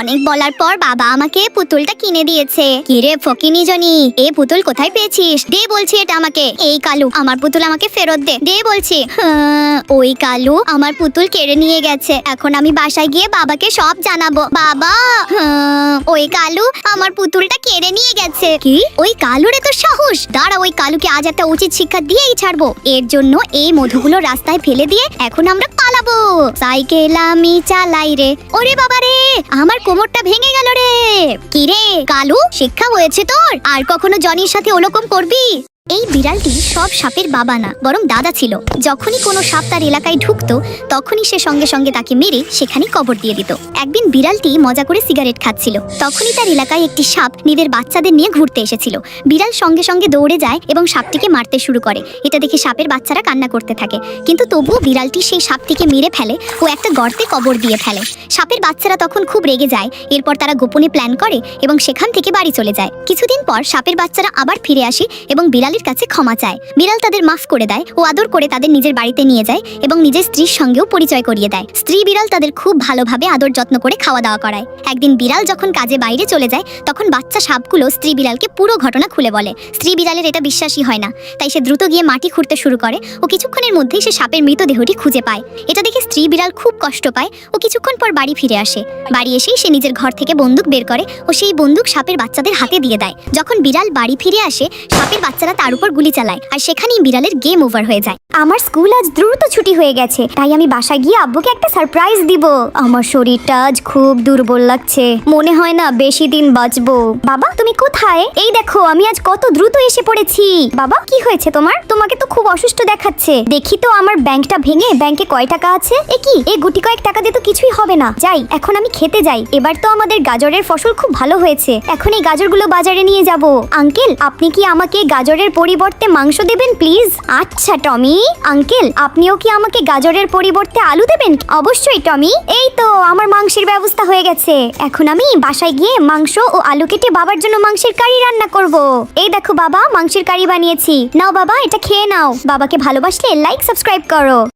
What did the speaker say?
অনেক বলার পর বাবা আমাকে পুতুলটা কিনে দিয়েছে। কিরে ফকিনি জনি এ পুতুল কোথায় পেয়েছিস? দে বলছি এটা আমাকে। এই কালু আমার পুতুল আমাকে ফেরত দে। দে বলছি। হ্যাঁ, ওই কালু আমার পুতুল কেড়ে নিয়ে গেছে। এখন আমি বাসায় গিয়ে বাবাকে সব জানাব। বাবা হ্যাঁ, ওই কালু আমার পুতুলটা কেড়ে নিয়ে গেছে। কি? ওই কালুরে তো সাহস। দাঁড়া ওই কালুকে আজ একটা উচিত শিক্ষা দিয়েই ছাড়বো। এর জন্য এই মধুগুলো রাস্তায় ফেলে দিয়ে এখন আমরা পালাবো। সাইকেল আমি চালাই রে। ওরে বাবা রে আমার কোমরটা ভেঙে গেল রে। কিরে, কালু, শিক্ষা হয়েছে তোর? আর কখনো জনির সাথে ওরকম করবি? এই বিড়ালটি সব সাপের বাবা না, বরং দাদা ছিল। যখনই কোনো সাপ তার এলাকায় ঢুকতো, তখনই সে সঙ্গে সঙ্গে তাকে মেরে সেখানে কবর দিয়ে দিত। একদিন বিড়ালটি মজা করে সিগারেট খাচ্ছিল। তখনই তার এলাকায় একটি সাপ নিজের বাচ্চাদের নিয়ে ঘুরতে এসেছিল। বিড়াল সঙ্গে সঙ্গে দৌড়ে যায় এবং সাপটিকে মারতে শুরু করে। এটা দেখে সাপের বাচ্চারা কান্না করতে থাকে। কিন্তু তবুও বিড়ালটি সেই সাপটিকে মেরে ফেলে ও একটা গর্তে কবর দিয়ে ফেলে। সাপের বাচ্চারা তখন খুব রেগে যায়। এরপর তারা গোপনে প্ল্যান করে এবং সেখান থেকে বাড়ি চলে যায়। কিছুদিন পর সাপের বাচ্চারা আবার ফিরে আসে এবং বিড়ালের কাছে ক্ষমা চায়। বিড়াল তাদের মাফ করে দেয় ও আদর করে তাদের নিজের বাড়িতে নিয়ে যায় এবং নিজের স্ত্রীর সঙ্গেও পরিচয় করিয়ে দেয়। স্ত্রী বিড়াল তাদের খুব ভালোভাবে আদর যত্ন করে খাওয়া দাওয়া করায়। একদিন বিড়াল যখন কাজে বাইরে চলে যায়, তখন বাচ্চা সাপগুলো স্ত্রী বিড়ালকে পুরো ঘটনা খুলে বলে। স্ত্রী বিড়ালের এটা বিশ্বাসই হয় না। তাই সে দ্রুত গিয়ে মাটি খুঁড়তে শুরু করে ও কিছুক্ষণের মধ্যেই সে সাপের মৃতদেহটি খুঁজে পায়। এটা দেখে স্ত্রী বিড়াল খুব কষ্ট পায় ও কিছুক্ষণ পর বাড়ি ফিরে আসে। বাড়ি এসেই সে নিজের ঘর থেকে বন্দুক বের করে ও সেই বন্দুক সাপের বাচ্চাদের হাতে দিয়ে দেয়। যখন বিড়াল বাড়ি ফিরে আসে, সাপের বাচ্চারা তার উপর গুলি চালায়, আর সেখানেই বিড়ালের গেম ওভার হয়ে যায়। আমার স্কুল আজ দ্রুত ছুটি হয়ে গেছে, তাই আমি বাসায় গিয়ে আব্বুকে একটা সারপ্রাইজ দিব। আমার শরীরটা আজ খুব দুর্বল লাগছে, মনে হয় না বেশি দিন বাঁচবো। বাবা, তুমি কোথায়? এই দেখো, আমি আজ কত দ্রুত এসে পড়েছি। বাবা, কি হয়েছে তোমার? তোমাকে তো খুব অসুস্থ দেখাচ্ছে। দেখি তো আমার ব্যাংকটা ভেঙে ব্যাংকে কয় টাকা আছে? এ কি? এ গুটি কয়েক টাকা দিয়ে তো কিছুই হবে না। যাই, এখন আমি খেতে যাই। এবার তো আমাদের গাজরের ফসল খুব ভালো হয়েছে। এখন এই গাজরগুলো বাজারে নিয়ে যাব। আঙ্কেল, আপনি কি আমাকে গাজরের পরিবর্তে মাংস দেবেন প্লিজ আচ্ছা টমি। আঙ্কেল, আপনিও কি আমাকে গাজরের পরিবর্তে আলু দেবেন? অবশ্যই, টমি। এই তো, আমার মাংসের ব্যবস্থা হয়ে গেছে। এখন আমি বাসায় গিয়ে মাংস ও আলু কেটে বাবার জন্য মাংসের কারি রান্না করব। এই দেখো বাবা, মাংসের কারি বানিয়েছি। নাও বাবা, এটা খেয়ে নাও। বাবাকে ভালোবাসলে লাইক সাবস্ক্রাইব করো।